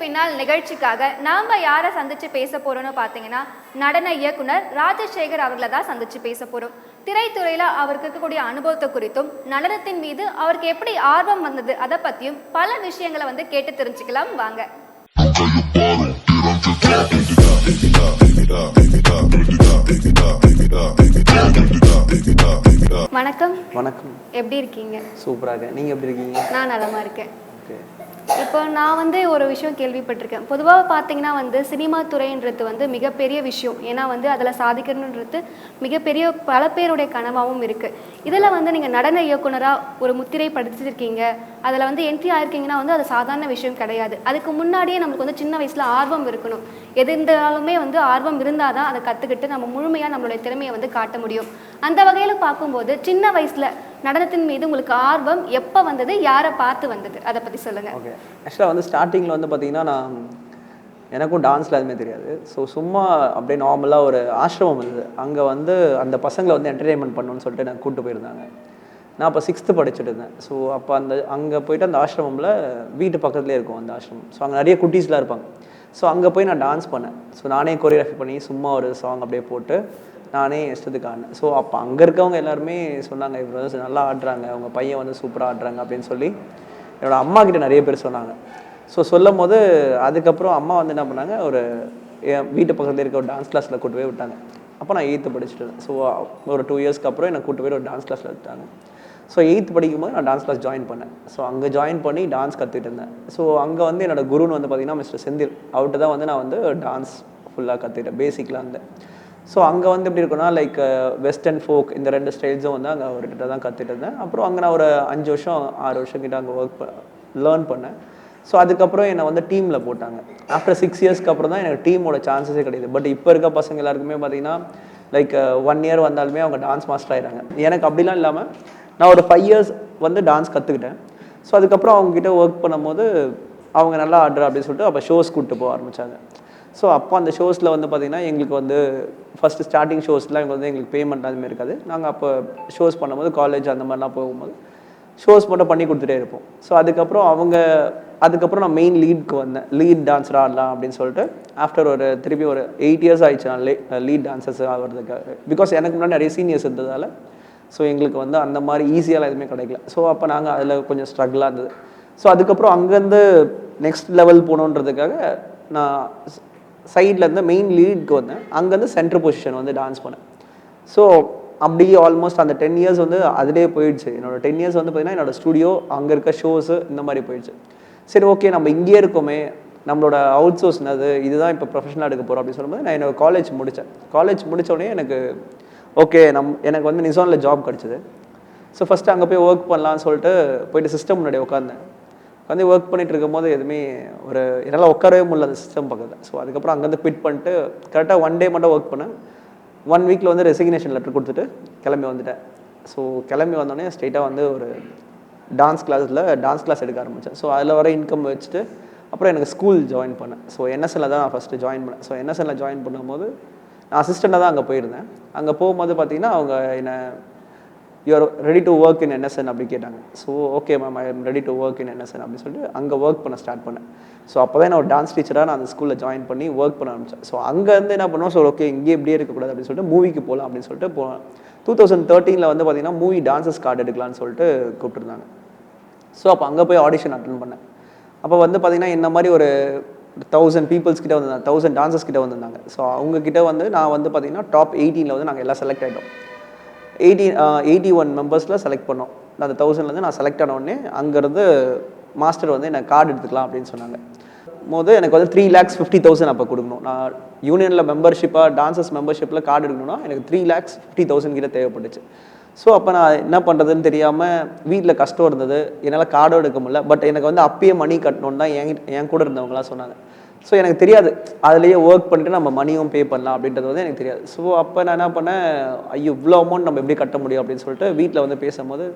பின்னால் நிகழ்ச்சிக்காக நாம யாரை சந்திச்சு பேச போறோம்னு பார்த்தீங்கன்னா நடன இயக்குனர் ராஜசேகர் அவர்களை தான் சந்திச்சு பேச போறோம். திரைத்துறையில அவருக்கு இருக்கக்கூடிய அனுபவத்தை குறித்தும் நடனத்தின் மீது அவருக்கு எப்படி ஆர்வம் வந்தது அதை பத்தியும் பல விஷயங்களை வந்து கேட்டு தெரிஞ்சுக்கலாம். வாங்க. வணக்கம். வணக்கம். எப்படி இருக்கீங்க? சூப்பராக நீங்கள் எப்படி இருக்கீங்க? நான் நலமா இருக்கேன். இப்போ நான் வந்து ஒரு விஷயம் கேள்விப்பட்டிருக்கேன். பொதுவாக பார்த்தீங்கன்னா வந்து சினிமா துறைன்றது வந்து மிகப்பெரிய விஷயம். ஏன்னா வந்து அதில் சாதிக்கணுன்றது மிகப்பெரிய பல பேருடைய கனவாகவும் இருக்குது இதில் வந்து நீங்கள் நடன இயக்குனராக ஒரு முத்திரை படிச்சிருக்கீங்க. அதில் வந்து என்ட்ரி ஆயிருக்கீங்கன்னா வந்து அது சாதாரண விஷயம் கிடையாது. அதுக்கு முன்னாடியே நமக்கு வந்து சின்ன வயசில் ஆர்வம் இருக்கணும். எது இருந்தாலுமே வந்து ஆர்வம் இருந்தால் தான் அதை கற்றுக்கிட்டு நம்ம முழுமையாக நம்மளுடைய திறமையை வந்து காட்ட முடியும். அந்த வகையில் பார்க்கும்போது சின்ன வயசில் நடனத்தின் மீது உங்களுக்கு ஆர்வம் எப்போ வந்தது? யாரை பார்த்து வந்தது? அதை பற்றி சொல்லுங்கள் ஓகே ஆக்சுவலாக வந்து ஸ்டார்டிங்கில் வந்து பார்த்தீங்கன்னா நான் எனக்கும் டான்ஸில் எதுவுமே தெரியாது. ஸோ சும்மா அப்படியே நார்மலாக ஒரு ஆசிரமம் இருந்தது. அங்கே வந்து அந்த பசங்களை வந்து என்டர்டெயின்மெண்ட் பண்ணணும்னு சொல்லிட்டு நான் கூப்பிட்டு போயிருந்தாங்க. நான் அப்போ சிக்ஸ்த்து படிச்சுட்டு இருந்தேன். ஸோ அப்போ அந்த அங்கே போயிட்டு அந்த ஆசிரமமில் வீட்டு பக்கத்துலேயே இருக்கும் அந்த ஆசிரமம். ஸோ அங்கே நிறைய குட்டீஸ்லாம் இருப்பாங்க. ஸோ அங்கே போய் நான் டான்ஸ் பண்ணேன். ஸோ நானே கொரியோகிராஃபி பண்ணி சும்மா ஒரு சாங் அப்படியே போட்டு நானே இஷ்டத்துக்கு ஆடினேன். ஸோ அப்போ அங்கே இருக்கவங்க எல்லாருமே சொன்னாங்க இவர் வந்து நல்லா ஆடுறாங்க அவங்க பையன் வந்து சூப்பராக ஆடுறாங்க அப்படின்னு சொல்லி என்னோடய அம்மா கிட்ட நிறைய பேர் சொன்னாங்க. ஸோ சொல்லும் போது அதுக்கப்புறம் அம்மா வந்து என்ன பண்ணாங்க ஒரு என் வீட்டு பக்கத்தில் இருக்க ஒரு டான்ஸ் கிளாஸில் கூட்டு போய் விட்டாங்க. அப்போ நான் எயித்து படிச்சுட்டு இருந்தேன் ஸோ ஒரு டூ இயர்ஸ்க்கு அப்புறம் என்னை கூட்டு போய் ஒரு டான்ஸ் கிளாஸில் விட்டாங்க. ஸோ எயித்து படிக்கும்போது நான் டான்ஸ் கிளாஸ் ஜாயின் பண்ணேன். ஸோ அங்கே ஜாயின் பண்ணி டான்ஸ் கற்றுக்கிட்டு இருந்தேன். ஸோ அங்கே வந்து என்னோட குருன்னு வந்து பார்த்தீங்கன்னா மிஸ்டர் செந்தில் அவர்கிட்ட தான் வந்து நான் வந்து டான்ஸ் ஃபுல்லாக கற்றுக்கிட்டேன் பேசிக்லாம் இருந்தேன். ஸோ அங்கே வந்து எப்படி இருக்குன்னா லைக் வெஸ்டர்ன் ஃபோக் இந்த ரெண்டு ஸ்டைல்ஸும் வந்து அங்கே அவர்கிட்ட தான் கற்றுட்டு இருந்தேன். அப்புறம் அங்கே நான் ஒரு அஞ்சு வருஷம் ஆறு வருஷம் கிட்ட அங்கே ஒர்க் லேர்ன் பண்ணேன். ஸோ அதுக்கப்புறம் என்னை வந்து டீமில் போட்டாங்க. ஆஃப்டர் சிக்ஸ் இயர்ஸ்க்கு அப்புறம் தான் எனக்கு டீமோட சான்சஸே கிடையாது பட் இப்போ இருக்க பசங்க எல்லாருக்குமே பார்த்தீங்கன்னா லைக் ஒன் uh, இயர் வந்தாலுமே அவங்க டான்ஸ் மாஸ்டர் ஆயிடுறாங்க. எனக்கு அப்படிலாம் இல்லாமல் நான் ஒரு ஃபைவ் இயர்ஸ் வந்து டான்ஸ் கற்றுக்கிட்டேன் ஸோ அதுக்கப்புறம் அவங்ககிட்ட ஒர்க் பண்ணும்போது அவங்க நல்லா ஆடுற அப்படின்னு சொல்லிட்டு அப்போ ஷோஸ் கூப்பிட்டு போக ஆரம்பித்தாங்க ஸோ அப்போ அந்த ஷோஸில் வந்து பார்த்திங்கன்னா எங்களுக்கு வந்து ஃபஸ்ட்டு ஸ்டார்டிங் ஷோஸ்லாம் எங்களுக்கு வந்து எங்களுக்கு பேமெண்ட் அதுமாதிரி இருக்காது. நாங்கள் அப்போ ஷோஸ் பண்ணும்போது காலேஜ் அந்த மாதிரிலாம் போகும்போது ஷோஸ் மட்டும் பண்ணி கொடுத்துட்டே இருப்போம். ஸோ அதுக்கப்புறம் அவங்க அதுக்கப்புறம் நான் மெயின் லீட்க்கு வந்தேன். லீட் டான்ஸர் ஆடலாம் அப்படின்னு சொல்லிட்டு ஆஃப்டர் ஒரு திருப்பி ஒரு எயிட் இயர்ஸ் ஆயிடுச்சு நான் லீட் டான்சர்ஸ் ஆகிறதுக்காக பிகாஸ் எனக்கு முன்னாடி நிறைய சீனியர்ஸ் இருந்ததால் ஸோ எங்களுக்கு வந்து அந்த மாதிரி ஈஸியாலாம் எதுவுமே கிடைக்கல. ஸோ அப்போ நாங்கள் அதில் கொஞ்சம் ஸ்ட்ரகிளாக இருந்தது. ஸோ அதுக்கப்புறம் அங்கேருந்து நெக்ஸ்ட் லெவல் போகணுன்றதுக்காக நான் சைட்லேருந்து மெயின் லீடுக்கு வந்தேன் அங்கேருந்து சென்ட்ரு பொசிஷன் வந்து டான்ஸ் பண்ணேன். ஸோ அப்படியே ஆல்மோஸ்ட் அந்த டென் இயர்ஸ் வந்து அதிலே போயிடுச்சு. என்னோட டென் இயர்ஸ் வந்து பார்த்தீங்கன்னா என்னோட ஸ்டுடியோ அங்கே இருக்க ஷோஸு இந்த மாதிரி போயிடுச்சு. சரி ஓகே நம்ம இங்கேயே இருக்கோமே. நம்மளோட அவுட் சோர்ஸ் என்னது? இதுதான் இப்போ ப்ரொஃபஷனலாக எடுக்க போகிறோம் அப்படின்னு சொல்லும்போது நான் என்னோட காலேஜ் முடித்தேன் காலேஜ் முடித்தோடனே எனக்கு ஓகே நம் எனக்கு வந்து நிசானில் ஜாப் கிடச்சிது. ஸோ ஃபஸ்ட்டு அங்கே போய் ஒர்க் பண்ணலான்னு சொல்லிட்டு போயிட்டு சிஸ்டம் முன்னாடி உட்காந்தேன் உட்காந்து ஒர்க் பண்ணிட்டு இருக்கும்போது எதுவுமே ஒரு என்னால் உட்காரவே முடியல அந்த சிஸ்டம் பக்கத்தில். ஸோ அதுக்கப்புறம் அங்கேருந்து குவிட் பண்ணிட்டு கரெக்டாக ஒன் டே மட்டும் ஒர்க் பண்ணேன். ஒன் வீக்கில் வந்து ரெசிக்னேஷன் லெட்டர் கொடுத்துட்டு கிளம்பி வந்துட்டேன். ஸோ கிளம்பி வந்தோடனே ஸ்ட்ரெயிட்டாக வந்து ஒரு டான்ஸ் கிளாஸில் டான்ஸ் கிளாஸ் எடுக்க ஆரம்பித்தேன் ஸோ அதில் வர இன்கம் வச்சுட்டு அப்புறம் எனக்கு ஸ்கூல் ஜாயின் பண்ணேன். ஸோ என்எஸ்எல்ல தான் நான் ஃபஸ்ட்டு ஜாயின் பண்ணேன். ஸோ என்எஸ்எல்ல ஜாயின் பண்ணும்போது நான் அசிஸ்டண்ட்டாக தான் அங்கே போயிருந்தேன். அங்கே போகும்போது பார்த்தீங்கன்னா அவங்க என்னை you are ready to work in NSN அப்படி கேட்டாங்க. So okay ma'am I am ready to work in NSN அப்படின்னு சொல்லிட்டு அங்கே ஒர்க் பண்ண ஸ்டார்ட் பண்ணேன். ஸோ அப்போ தான் நான் ஒரு டான்ஸ் டீச்சராக நான் அந்த ஸ்கூலில் ஜாயின் பண்ணி ஒர்க் பண்ண ஆரம்பித்தேன் ஸோ அங்கேருந்து என்ன பண்ணுவோம்? ஸோ ஓகே இங்கே இப்படியே இருக்கக்கூடாது அப்படின்னு சொல்லிட்டு மூவிக்கு போகலாம் அப்படின்னு சொல்லிட்டு போனேன். டூ தௌசண்ட் தேர்ட்டீனில் வந்து பார்த்தீங்கன்னா மூவி டான்ஸஸ் கார்டு எடுக்கலாம்னு சொல்லிட்டு கூப்பிட்டுருந்தாங்க. ஸோ அப்போ அங்கே போய் ஆடிஷன் அட்டன் பண்ணேன். அப்போ வந்து பார்த்தீங்கன்னா இந்த மாதிரி ஒரு தௌசண்ட் பீப்புள்ஸ் கிட்ட வந்திருந்தாங்க. தௌசண்ட் டான்சர்ஸ் கிட்ட வந்திருந்தாங்க. ஸோ அவங்க கிட்ட வந்து நான் வந்து பார்த்தீங்கன்னா டாப் எயிட்டீனில் வந்து நாங்கள் எல்லாம் செலக்ட் ஆகிட்டோம் எயிட்டி எயிட்டி ஒன் மெம்பர்ஸில் செலக்ட் பண்ணோம். அந்த தௌசண்ட்லேருந்து நான் செலக்ட் ஆனவுடனே அங்கேருந்து மாஸ்டர் வந்து எனக்கு கார்டு எடுத்துக்கலாம் அப்படின்னு சொன்னாங்க. போது எனக்கு வந்து த்ரீ லேக்ஸ் ஃபிஃப்டி தௌசண்ட் அப்போ கொடுக்கணும். நான் யூனியனில் மெம்பர்ஷிப்பாக டான்சஸ் மெம்பர்ஷிப்பில் கார்டு எடுக்கணும்னா எனக்கு த்ரீ லேக்ஸ் ஃபிஃப்டி தௌசண்ட் கிட்ட தேவைப்பட்டுச்சு. ஸோ அப்போ நான் என்ன பண்ணுறதுன்னு தெரியாமல் வீட்டில் கஷ்டம் இருந்தது. என்னால் கார்டும் எடுக்க முடியல. பட் எனக்கு வந்து அப்பயே மணி கட்டணும்னு தான் என் என் கூட இருந்தவங்களாம் சொன்னாங்க. ஸோ எனக்கு தெரியாது. அதுலேயே ஒர்க் பண்ணிட்டு நம்ம மணியும் பே பண்ணலாம் அப்படின்றது வந்து எனக்கு தெரியாது. ஸோ அப்போ நான் என்ன பண்ணேன்? ஐயோ இவ்வளோ அமௌண்ட் நம்ம எப்படி கட்ட முடியும் அப்படின்னு சொல்லிட்டு வீட்டில் வந்து பேசும்போது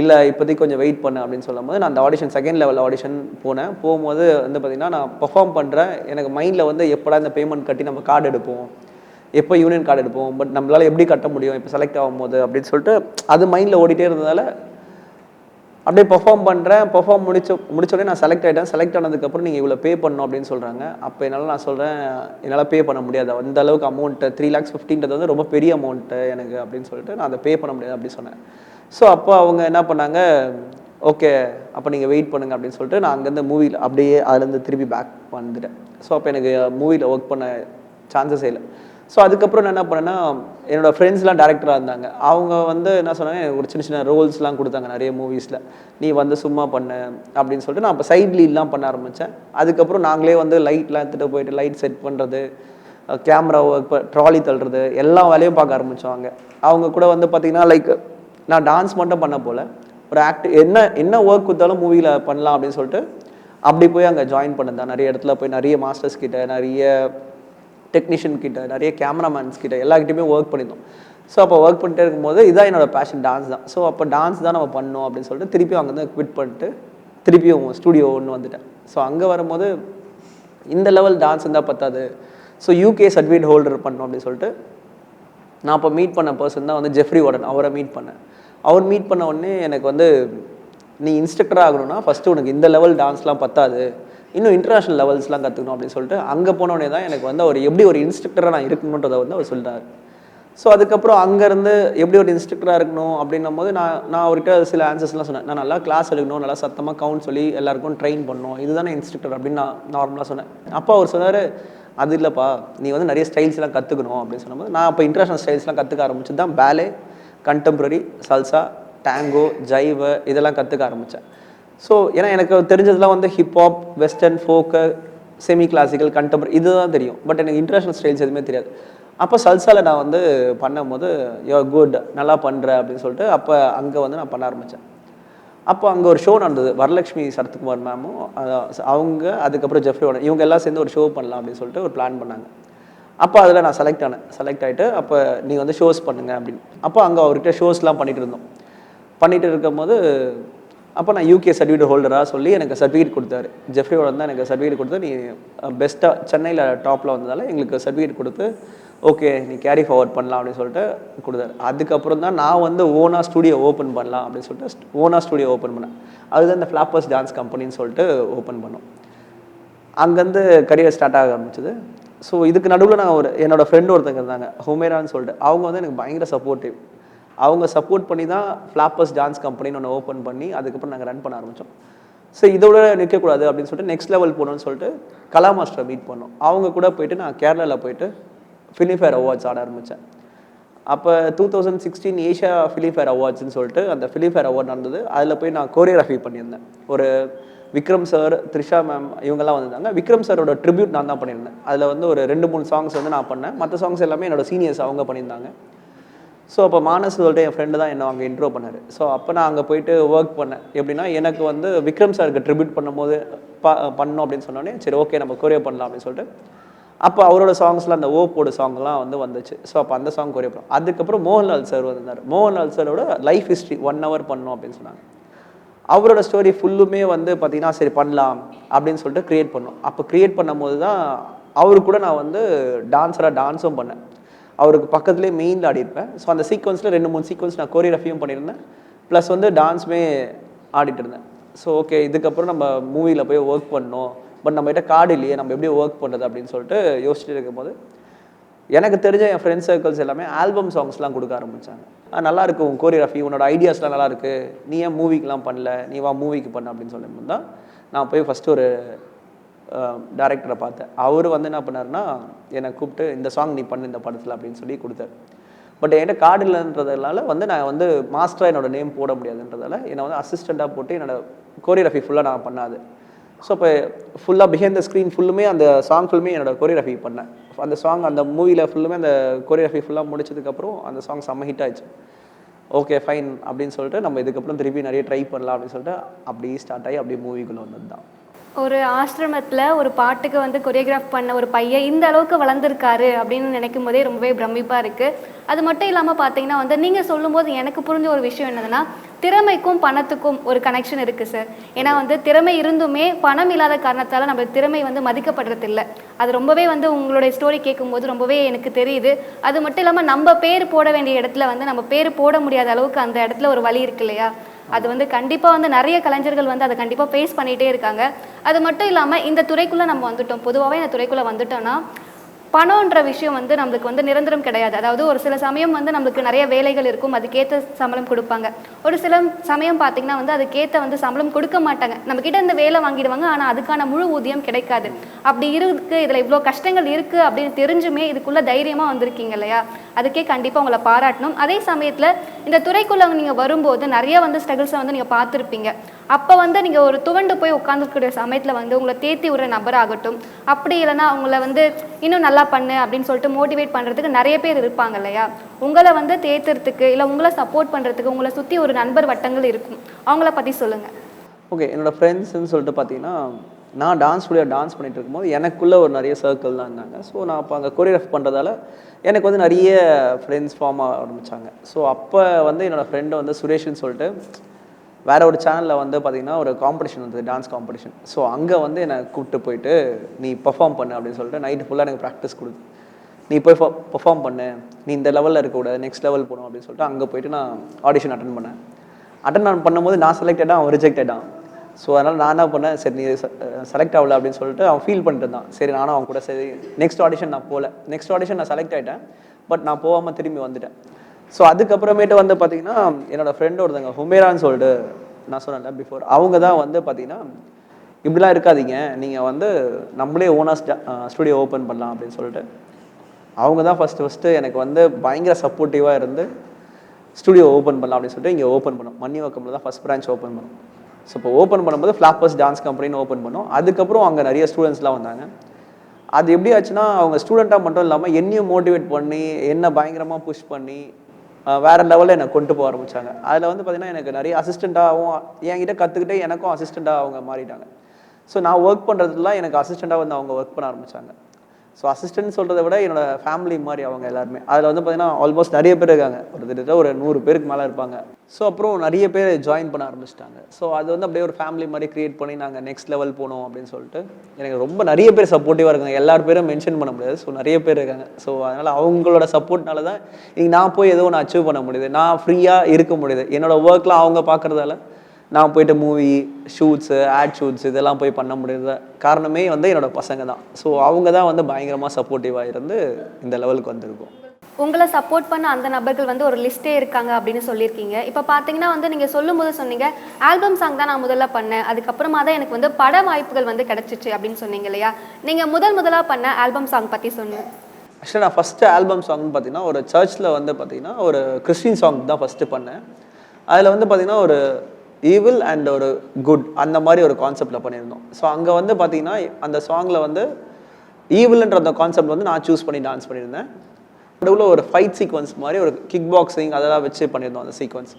இல்லை இப்போதைக்கு கொஞ்சம் வெயிட் பண்ணு அப்படின்னு சொல்லும்போது நான் அந்த ஆடிஷன் செகண்ட் லெவல் ஆடிஷன் போனேன். போகும்போது வந்து பார்த்திங்கன்னா நான் பெர்ஃபார்ம் பண்ணுறேன் எனக்கு மைண்டில் வந்து எப்படா இந்த பேமெண்ட் கட்டி நம்ம கார்டு எடுப்போம்? எப்போ யூனியன் கார்டு எடுப்போம்? பட் நம்மளால் எப்படி கட்ட முடியும்? இப்போ செலக்ட் ஆகும்போது அப்படின்னு சொல்லிட்டு அது மைண்டில் ஓடிட்டே இருந்ததால் அப்படியே பெர்ஃபார்ம் பண்ணுறேன் பெர்ஃபார்ம் முடிச்ச முடிச்சோடனே நான் செலக்ட் ஆகிட்டேன் செலக்ட் ஆனதுக்கப்புறம் நீங்கள் இவ்வளோ பே பண்ணணும் அப்படின்னு சொல்கிறாங்க அப்போ என்னால் நான் சொல்கிறேன் என்னால் பே பண்ண முடியாது. அந்த அளவுக்கு அமௌண்ட்டு த்ரீ லேக்ஸ் ஃபிஃப்டின்றது வந்து ரொம்ப பெரிய அமௌண்ட்டு எனக்கு அப்படின்னு சொல்லிட்டு நான் அதை பே பண்ண முடியாது அப்படின்னு சொன்னேன். ஸோ அப்போ அவங்க என்ன பண்ணாங்க ஓகே அப்போ நீங்கள் வெயிட் பண்ணுங்க அப்படின்னு சொல்லிட்டு நான் அங்கேருந்து மூவியில் அப்படியே அதுலேருந்து திருப்பி பேக் வந்துட்டேன். ஸோ அப்போ எனக்கு மூவியில் ஒர்க் பண்ண சான்சஸே இல்லை. ஸோ அதுக்கப்புறம் என்ன பண்ணேன்னா என்னோடய ஃப்ரெண்ட்ஸ்லாம் டேரக்டராக இருந்தாங்க. அவங்க வந்து என்ன சொன்னாங்க ஒரு சின்ன சின்ன ரோல்ஸ்லாம் கொடுத்தாங்க நிறைய மூவிஸில் நீ வந்து சும்மா பண்ணு அப்படின்னு சொல்லிட்டு நான் அப்போ சைட் லீட்லாம் பண்ண ஆரம்பித்தேன் அதுக்கப்புறம் நாங்களே வந்து லைட்லாம் எடுத்துகிட்டு போயிட்டு லைட் செட் பண்ணுறது கேமரா ஒர்க் ட்ராலி தள்ளுறது எல்லா வேலையும் பார்க்க ஆரம்பித்தவங்க அவங்க கூட வந்து பார்த்திங்கன்னா லைக் நான் டான்ஸ் மட்டும் பண்ண போல. ஒரு ஆக்ட் என்ன என்ன ஒர்க் கொடுத்தாலும் மூவியில் பண்ணலாம் அப்படின்னு சொல்லிட்டு அப்படி போய் அங்கே ஜாயின் பண்ணதான் நிறைய இடத்துல போய் நிறைய மாஸ்டர்ஸ் கிட்ட நிறைய டெக்னீஷியன் கிட்ட நிறைய கேமராமேன்ஸ் கிட்ட எல்லாக்கிட்டையுமே ஒர்க் பண்ணியிருந்தோம் ஸோ அப்போ ஒர்க் பண்ணிட்டே இருக்கும்போது இதான் என்னோட பேஷன் டான்ஸ் தான். ஸோ அப்போ டான்ஸ் தான் நம்ம பண்ணோம் அப்படின்னு சொல்லிட்டு திருப்பியும் அங்கேருந்து குவிட் பண்ணிட்டு திருப்பியும் ஸ்டூடியோ ஒன்று வந்துட்டேன். ஸோ அங்கே வரும்போது இந்த லெவல் டான்ஸ் இருந்தால் பத்தாது. ஸோ யூகே சர்டிஃபிகேட் ஹோல்டர் பண்ணோம் அப்படின்னு சொல்லிட்டு நான் அப்போ மீட் பண்ண பர்சன் தான் வந்து ஜெஃப்ரி வார்டன் அவரை மீட் பண்ணேன். அவர் மீட் பண்ண உடனே எனக்கு வந்து நீ இன்ஸ்ட்ரக்டர் ஆகணும்னா ஃபஸ்ட்டு உனக்கு இந்த லெவல் டான்ஸ்லாம் பத்தாது. இன்னும் இன்டர்நேஷ்னல் லெவல்ஸ்லாம் கற்றுக்கணும் அப்படின்னு சொல்லிட்டு அங்கே போனோடனே தான் எனக்கு வந்து அவர் எப்படி ஒரு இன்ஸ்ட்ரக்டராக நான் இருக்கணுன்றதை வந்து அவர் சொல்கிறார் ஸோ அதுக்கப்புறம் அங்கேருந்து எப்படி ஒரு இன்ஸ்ட்ரக்டராக இருக்கணும் அப்படின்னும் போது நான் நான் அவர்கிட்ட சில ஆன்சர்ஸ்லாம் சொன்னேன். நான் நல்லா கிளாஸ் எடுக்கணும் நல்லா சத்தமாக கவுண்ட் சொல்லி எல்லாருக்கும் ட்ரெயின் பண்ணணும். இதுதானே இன்ஸ்ட்ரக்டர் அப்படின்னு நான் நார்மலாக சொன்னேன். அப்போ அவர் சொன்னார் அது இல்லைப்பா நீ வந்து நிறைய ஸ்டைல்ஸ்லாம் கற்றுக்கணும் அப்படின்னு சொன்னபோது நான் அப்போ இன்டர்நேஷனல் ஸ்டைல்ஸ்லாம் கற்றுக்க ஆரம்பிச்சது தான் பேலே கண்டெம்பரரி சல்சா டேங்கோ ஜைவ இதெல்லாம் கற்றுக்க ஆரம்பித்தேன் ஸோ ஏன்னா எனக்கு தெரிஞ்சதுலாம் வந்து hip hop western folk semi classical contemporary இதுதான் தெரியும். பட் எனக்கு இன்டர்நேஷனல் ஸ்டைல்ஸ் எதுவுமே தெரியாது. அப்போ சல்சாவில் நான் வந்து பண்ணும்போது யோ குட் நல்லா பண்ணுற அப்படின்னு சொல்லிட்டு அப்போ அங்கே வந்து நான் பண்ண ஆரம்பித்தேன் அப்போ அங்கே ஒரு ஷோ நடந்தது. வரலட்சுமி சரத்குமார் மேமும் அதான் அவங்க அதுக்கப்புறம் ஜெஃப்ரி வார்டன் இவங்க எல்லாம் சேர்ந்து ஒரு ஷோ பண்ணலாம் அப்படின்னு சொல்லிட்டு ஒரு பிளான் பண்ணாங்க. அப்போ அதில் நான் செலக்ட் ஆனேன். செலக்ட் ஆகிட்டு அப்போ நீங்கள் வந்து ஷோஸ் பண்ணுங்க அப்படின்னு. அப்போ அங்கே அவர்கிட்ட ஷோஸ்லாம் பண்ணிகிட்டு இருந்தோம். பண்ணிகிட்டு இருக்கும்போது அப்போ நான் யூகே சர்டிஃபிகேட் ஹோல்டராக சொல்லி எனக்கு சர்டிஃபிகேட் கொடுத்தாரு. ஜெஃப்ரியோட தான் எனக்கு சர்டிஃபிகேட் கொடுத்து நீ பெஸ்ட்டாக சென்னையில் டாப்பில் வந்ததால் எங்களுக்கு சர்டிஃபிகேட் கொடுத்து ஓகே நீ கேரி ஃபார்வர்ட் பண்ணலாம் அப்படின்னு சொல்லிட்டு கொடுத்தாரு. அதுக்கப்புறம் தான் நான் வந்து ஓனா ஸ்டுடியோ ஓப்பன் பண்ணலாம் அப்படின்னு சொல்லிட்டு ஓனா ஸ்டுடியோ ஓப்பன் பண்ணேன். அதுதான் இந்த ஃப்ளாப்பர்ஸ் டான்ஸ் கம்பெனின்னு சொல்லிட்டு ஓப்பன் பண்ணோம். அங்கேருந்து கரியர் ஸ்டார்ட் ஆக ஆரம்பிச்சது. ஸோ இதுக்கு நடுவில் நான் ஒரு என்னோடய ஃப்ரெண்டு ஒருத்தங்க இருந்தாங்க ஹுமேரான்னு சொல்லிட்டு. அவங்க வந்து எனக்கு பயங்கர சப்போர்ட்டிவ் அவங்க சப்போர்ட் பண்ணி தான் ஃப்ளாப்பர்ஸ் டான்ஸ் கம்பெனின்னு ஒன்று ஓப்பன் பண்ணி அதுக்கப்புறம் நாங்கள் ரன் பண்ண ஆரம்பித்தோம் ஸோ இதோட நிற்கக்கூடாது அப்படின்னு சொல்லிட்டு நெக்ஸ்ட் லெவல் போகணும்னு சொல்லிட்டு கலா மாஸ்டரை மீட் பண்ணோம். அவங்க கூட போயிட்டு நான் கேரளாவில் போயிட்டு ஃபிலிம்ஃபேர் அவார்ட்ஸ் ஆட ஆரம்பித்தேன் அப்போ two thousand sixteen Asia Filmfare அவார்ட்ஸ்னு சொல்லிட்டு அந்த ஃபிலிம்ஃபேர் அவார்ட் நடந்தது. அதில் போய் நான் கோரியோகிராஃபி பண்ணியிருந்தேன். ஒரு விக்ரம் சார் த்ரிஷா மேம் இவங்கெல்லாம் வந்திருந்தாங்க. விக்ரம் சாரோட ட்ரிபியூட் நான் தான் பண்ணியிருந்தேன். அதில் வந்து ஒரு ரெண்டு மூணு சாங்ஸ் வந்து நான் பண்ணேன். மற்ற சாங்ஸ் எல்லாமே என்னோட சீனியர்ஸ் அவங்க பண்ணியிருந்தாங்க. ஸோ அப்போ மானஸ் சொல்லிட்டு என் ஃப்ரெண்டு தான் என்ன அங்கே இன்ட்ரோ பண்ணார். ஸோ அப்போ நான் அங்கே போயிட்டு ஒர்க் பண்ணேன். எப்படின்னா எனக்கு வந்து விக்ரம் சாருக்கு ட்ரிபியூட் பண்ணும்போது ப பண்ணோம் அப்படின்னு சொன்னோடனே சரி ஓகே நம்ம கொரியோ பண்ணலாம் அப்படின்னு சொல்லிட்டு அப்போ அவரோட சாங்ஸ்லாம் அந்த ஓப்போட சாங்லாம் வந்து வந்துச்சு. ஸோ அப்போ அந்த சாங் கொரியோ பண்ணோம். அதுக்கப்புறம் மோகன்லால் சார் வந்திருந்தார் மோகன்லால் சாரோட லைஃப் ஹிஸ்ட்ரி ஒன் ஹவர் பண்ணோம் அப்படின்னு சொன்னாங்க. அவரோட ஸ்டோரி ஃபுல்லுமே வந்து பார்த்தீங்கன்னா சரி பண்ணலாம் அப்படின்னு சொல்லிட்டு க்ரியேட் பண்ணோம். அப்போ க்ரியேட் பண்ணும்போது தான் அவரு கூட நான் வந்து டான்ஸராக டான்ஸும் பண்ணேன். அவருக்கு பக்கத்துலேயே மெயினில் ஆடிருப்பேன் ஸோ அந்த சீக்வன்ஸில் ரெண்டு மூணு சீக்வன்ஸ் நான் கோரியோகிராஃபியும் பண்ணியிருந்தேன். ப்ளஸ் வந்து டான்ஸுமே ஆடிட்டு இருந்தேன். ஸோ ஓகே இதுக்கப்புறம் நம்ம மூவியில் போய் ஒர்க் பண்ணோம். பட் நம்மகிட்ட கார்டு இல்லையே நம்ம எப்படி ஒர்க் பண்ணுறது அப்படின்னு சொல்லிட்டு யோசிச்சுட்டு இருக்கும்போது எனக்கு தெரிஞ்ச என் ஃப்ரெண்ட்ஸ் சர்க்கிள்ஸ் எல்லாமே ஆல்பம் சாங்ஸ்லாம் கொடுக்க ஆரம்பித்தாங்க நல்லா இருக்கு உன் கோரியோகிராஃபி உன்னோட ஐடியாஸ்லாம் நல்லா இருக்கு. நீ ஏன் மூவிக்கெலாம் பண்ணல? நீ வா மூவிக்கு பண்ண அப்படின்னு சொல்லும்போது தான் நான் போய் ஃபஸ்ட்டு ஒரு டேரக்டரை பார்த்தேன். அவர் வந்து என்ன பண்ணாருன்னா என்னை கூப்பிட்டு இந்த சாங் நீ பண்ணு இந்த படத்தில் அப்படின்னு சொல்லி கொடுத்தாரு. பட் என்கிட்ட கார்டு இல்லைன்றதுனால வந்து நான் வந்து மாஸ்டராக என்னோட நேம் போட முடியாதுன்றதால என்னை வந்து அசிஸ்டண்ட்டாக போட்டு என்னோட கோரியோகிராஃபி ஃபுல்லாக நான் பண்ணாது ஸோ இப்போ ஃபுல்லாக பிஹைண்ட் த ஸ்க்ரீன் ஃபுல்லுமே அந்த சாங் ஃபுல்லுமே என்னோடய கோரியோகிராஃபி பண்ணேன். அந்த சாங் அந்த மூவியில் ஃபுல்லுமே அந்த கோரியோகிராஃபி ஃபுல்லாக முடிச்சதுக்கப்புறம் அந்த சாங் செம்ம ஹிட் ஆயிடுச்சு. ஓகே ஃபைன் அப்படின்னு சொல்லிட்டு நம்ம இதுக்கப்புறம் திருப்பி நிறைய ட்ரை பண்ணலாம் அப்படின்னு சொல்லிட்டு அப்படியே ஸ்டார்ட் ஆகி அப்படியே மூவிக்குள்ளே வந்தது தான் ஒரு ஆசிரமத்தில் ஒரு பாட்டுக்கு வந்து கொரியோகிராஃப் பண்ண ஒரு பையன் இந்த அளவுக்கு வளர்ந்துருக்காரு அப்படின்னு நினைக்கும் போதே ரொம்பவே பிரமிப்பாக இருக்குது அது மட்டும் இல்லாமல் பார்த்தீங்கன்னா வந்து நீங்கள் சொல்லும்போது எனக்கு புரிஞ்ச ஒரு விஷயம் என்னதுன்னா திறமைக்கும் பணத்துக்கும் ஒரு கனெக்ஷன் இருக்குது சார் ஏன்னா வந்து திறமை இருந்துமே பணம் இல்லாத காரணத்தால் நம்ம திறமை வந்து மதிக்கப்படுறதில்ல அது ரொம்பவே வந்து உங்களுடைய ஸ்டோரி கேட்கும்போது ரொம்பவே எனக்கு தெரியுது. அது மட்டும் இல்லாமல் நம்ம பேர் போட வேண்டிய இடத்துல வந்து நம்ம பேர் போட முடியாத அளவுக்கு அந்த இடத்துல ஒரு வழி இருக்கு இல்லையா? அது வந்து கண்டிப்பாக வந்து நிறைய கலைஞர்கள் வந்து அதை கண்டிப்பாக ஃபேஸ் பண்ணிகிட்டே இருக்காங்க. அது மட்டும் இல்லாமல் இந்த துறைக்குள்ளே நம்ம வந்துட்டோம். பொதுவாகவே இந்த துறைக்குள்ளே வந்துட்டோம்னா பணம்ன்ற விஷயம் வந்து நம்மளுக்கு வந்து நிரந்தரம் கிடையாது. அதாவது ஒரு சில சமயம் வந்து நம்மளுக்கு நிறைய வேலைகள் இருக்கும் அதுக்கேற்ற சம்பளம் கொடுப்பாங்க. ஒரு சில சமயம் பார்த்தீங்கன்னா வந்து அதுக்கேற்ற வந்து சம்பளம் கொடுக்க மாட்டாங்க. நம்ம கிட்ட இந்த வேலை வாங்கிடுவாங்க ஆனால் அதுக்கான முழு ஊதியம் கிடைக்காது. அப்படி இருக்கு இதில் இவ்வளோ கஷ்டங்கள் இருக்குது அப்படின்னு தெரிஞ்சுமே இதுக்குள்ளே தைரியமாக வந்திருக்கீங்க இல்லையா? அதுக்கே கண்டிப்பாக உங்களை பாராட்டணும். அதே சமயத்தில் இந்த துறைக்குள்ளே நீங்கள் வரும்போது நிறைய வந்து ஸ்ட்ரகிள்ஸை வந்து நீங்கள் பார்த்துருப்பீங்க. அப்போ வந்து நீங்கள் ஒரு துவண்டு போய் உட்காந்துருக்கிற சமயத்தில் வந்து உங்களை தேத்தி விடுற நபராகட்டும் அப்படி இல்லைன்னா உங்களை வந்து இன்னும் நல்லா பண்ணு அப்படின்னு சொல்லிட்டு மோட்டிவேட் பண்ணுறதுக்கு நிறைய பேர் இருப்பாங்க இல்லையா? உங்களை வந்து தேத்துறதுக்கு இல்லை உங்களை சப்போர்ட் பண்ணுறதுக்கு உங்களை சுற்றி ஒரு நண்பர் வட்டங்கள் இருக்கும். அவங்கள பற்றி சொல்லுங்கள் ஓகே என்னோட ஃப்ரெண்ட்ஸ்ன்னு சொல்லிட்டு பார்த்தீங்கன்னா நான் டான்ஸ் ஸ்டுடியோ டான்ஸ் பண்ணிட்டு இருக்கும்போது எனக்குள்ளே ஒரு நிறைய சர்க்கிள் தான் இருந்தாங்க. ஸோ நான் அப்போ அங்கே கொரியோகிராஃப் பண்ணுறதால எனக்கு வந்து நிறைய ஃப்ரெண்ட்ஸ் ஃபார்ம் ஆக ஸோ அப்போ வந்து என்னோடய ஃப்ரெண்டு வந்து சுரேஷ்னு சொல்லிட்டு வேற ஒரு சேனலில் வந்து பார்த்தீங்கன்னா ஒரு காம்படிஷன் வந்தது டான்ஸ் காம்படிஷன் ஸோ அங்கே வந்து என்னை கூப்பிட்டு போயிட்டு நீ பெர்ஃபார்ம் பண்ணு அப்படின்னு சொல்லிட்டு நைட்டு ஃபுல்லாக எனக்கு ப்ராக்டிஸ் கொடுத்து நீ போய் பெர்ஃபார்ம் பண்ணு நீ இந்த லெவலில் இருக்கக்கூடாது நெக்ஸ்ட் லெவல் போகணும் அப்படின்னு சொல்லிட்டு அங்கே போயிட்டு நான் ஆடிஷன் அட்டன் பண்ணேன். அட்டன் நான் பண்ணும்போது நான் செலக்டடாக அவன் ரிஜெக்டடான் ஸோ அதனால் நான் என்ன பண்ணேன் சரி நீ செலக்ட் ஆகல அப்படின்னு சொல்லிட்டு அவன் ஃபீல் பண்ணிட்டு இருந்தான். சரி நானும் அவன் கூட சரி நெக்ஸ்ட் ஆடிஷன் நான் போகல. நெக்ஸ்ட் ஆடிஷன் நான் செலக்ட் ஆகிட்டேன் பட் நான் போகாமல் திரும்பி வந்துட்டேன். ஸோ அதுக்கப்புறமேட்டு வந்து பார்த்தீங்கன்னா என்னோடய ஃப்ரெண்டு ஒருத்தங்க ஹுமேரான்னு சொல்லிட்டு நான் சொன்னேன்ல பிஃபோர் அவங்க தான் வந்து பார்த்தீங்கன்னா இப்படிலாம் இருக்காதீங்க. நீங்கள் வந்து நம்மளே ஓனாக ஸ்டுடியோ ஓப்பன் பண்ணலாம் அப்படின்னு சொல்லிட்டு. அவங்க தான் ஃபஸ்ட்டு ஃபஸ்ட்டு எனக்கு வந்து பயங்கர சப்போர்ட்டிவாக இருந்து ஸ்டுடியோ ஓப்பன் பண்ணலாம் அப்படின்னு சொல்லிட்டு இங்கே ஓப்பன் பண்ணோம். மன்னிவாக்கமில் தான் ஃபஸ்ட் பிரான்ச் ஓப்பன் பண்ணோம். ஸோ இப்போ ஓப்பன் பண்ணும்போது ஃப்ளாப்பர்ஸ் டான்ஸ் கம்பெனின்னு ஓப்பன் பண்ணோம். அதுக்கப்புறம் அங்கே நிறைய ஸ்டூடெண்ட்ஸ்லாம் வந்தாங்க. அது எப்படி ஆச்சுன்னா அவங்க ஸ்டூடெண்ட்டாக மட்டும் இல்லாமல் என்னையும் மோட்டிவேட் பண்ணி என்ன பயங்கரமாக புஷ் பண்ணி வேற லெவலில் என்னை கொண்டு போக ஆரம்பிச்சாங்க. அதில் வந்து பார்த்தீங்கன்னா எனக்கு நிறைய அசிஸ்டண்ட்டாகவும் என்கிட்ட கற்றுக்கிட்டே எனக்கும் அசிஸ்டண்ட்டாக அவங்க மாறிட்டாங்க. ஸோ நான் ஒர்க் பண்ணுறதுலாம் எனக்கு அசிஸ்டண்ட்டாக வந்து அவங்க ஒர்க் பண்ண ஆரம்பித்தாங்க ஸோ அசிஸ்டன்ட் சொல்கிறத விட என்னோட ஃபேமிலி மாதிரி அவங்க எல்லாருமே. அதில் வந்து பார்த்தீங்கன்னா ஆல்மோஸ்ட் நிறைய பேர் இருக்காங்க. ஒரு கிட்டத்தட்ட ஒரு நூறு பேருக்கு மேலே இருப்பாங்க. ஸோ அப்புறம் நிறைய பேர் ஜாயின் பண்ண ஆரம்பிச்சிட்டாங்க. ஸோ அது வந்து அப்படியே ஒரு ஃபேமிலி மாதிரி க்ரியேட் பண்ணி நாங்கள் நெக்ஸ்ட் லெவல் போனோம் அப்படின்னு சொல்லிட்டு எனக்கு ரொம்ப நிறைய பேர் சப்போர்ட்டிவாக இருக்காங்க. எல்லார் பேரும் மென்ஷன் பண்ண முடியாது. ஸோ நிறைய பேர் இருக்காங்க. ஸோ அதனால் அவங்களோட சப்போர்ட்னால தான் இன்னைக்கு நான் போய் ஏதோ ஒன்று அச்சீவ் பண்ண முடியுது. நான் ஃப்ரீயாக இருக்க முடியுது. என்னோட ஒர்க்லாம் அவங்க பார்க்குறதால நான் போயிட்டு மூவி ஷூட்ஸு ஆட் ஷூட்ஸ் இதெல்லாம் போய் பண்ண முடியுது காரணமே வந்து என்னோட பசங்க தான். ஸோ அவங்க தான் வந்து பயங்கரமாக சப்போர்ட்டிவாக இருந்து இந்த லெவலுக்கு வந்திருக்கோம். உங்களை சப்போர்ட் பண்ண அந்த நபர்கள் வந்து ஒரு லிஸ்ட்டே இருக்காங்க அப்படின்னு சொல்லியிருக்கீங்க. இப்போ பார்த்தீங்கன்னா வந்து நீங்கள் சொல்லும்போது சொன்னீங்க ஆல்பம் சாங் தான் நான் முதல்ல பண்ணேன். அதுக்கப்புறமா தான் எனக்கு வந்து பட வாய்ப்புகள் வந்து கிடச்சிச்சு அப்படின்னு சொன்னீங்க இல்லையா? நீங்கள் முதல் முதலாக பண்ண ஆல்பம் சாங் பற்றி சொன்னேன் ஆக்சுவலாக நான் ஃபஸ்ட்டு ஆல்பம் சாங்னு பார்த்தீங்கன்னா ஒரு சர்ச்சில் வந்து பார்த்தீங்கன்னா ஒரு கிறிஸ்டின் சாங் தான் ஃபஸ்ட்டு பண்ணேன். அதில் வந்து பார்த்தீங்கன்னா ஒரு ஈவில் அண்ட் ஒரு குட் அந்த மாதிரி ஒரு கான்செப்டில் பண்ணியிருந்தோம். ஸோ அங்கே வந்து பார்த்தீங்கன்னா அந்த சாங்கில் வந்து ஈவில்ன்ற அந்த கான்செப்ட் வந்து நான் சூஸ் பண்ணி டான்ஸ் பண்ணியிருந்தேன். நடுவில் ஒரு ஃபைட் சீக்வன்ஸ் மாதிரி ஒரு கிக் பாக்ஸிங் அதெல்லாம் வச்சு பண்ணியிருந்தோம் அந்த சீக்வன்ஸ்